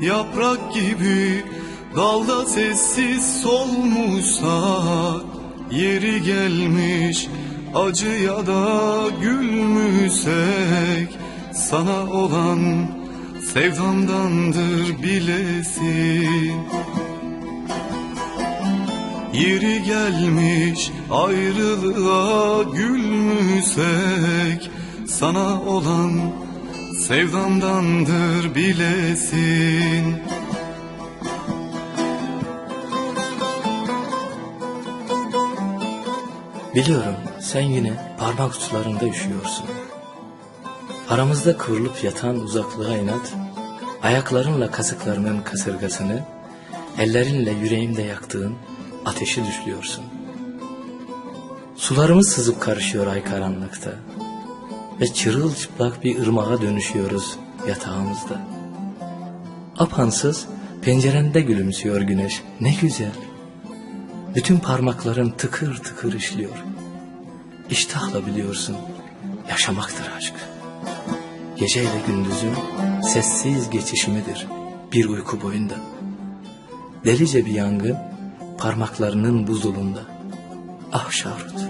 Yaprak gibi dalda sessiz solmuşsak Yeri gelmiş acıya da gülmüşsek Sana olan sevdamdandır bilesin. Yeri gelmiş ayrılığa gülmüşsek Sana olan sevdamdandır bilesin Biliyorum sen yine parmak uçlarında üşüyorsun. Aramızda kıvrılıp yatan uzaklığa inat, ayaklarınla kasıklarının kasırgasını, ellerinle yüreğimde yaktığın ateşi düşlüyorsun. Sularımız sızıp karışıyor ay karanlıkta ve çırılçıplak bir ırmağa dönüşüyoruz yatağımızda. Apansız pencerende gülümsüyor güneş ne güzel. Bütün parmakların tıkır tıkır işliyor. İştahla biliyorsun, yaşamaktır aşk. Geceyle gündüzün sessiz geçişimidir bir uyku boyunda. Delice bir yangın parmaklarının buzulunda. Ah Şahrut,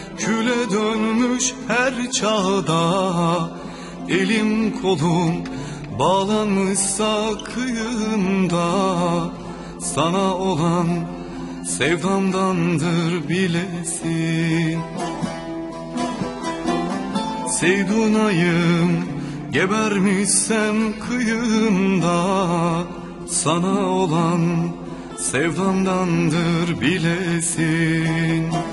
küle dönmüş her çağda. Elim kolum bağlanmışsa kıyımda. Sana olan sevdamdandır bilesin. Seydunayım gebermişsem kıyımda. Sana olan sevdamdandır bilesin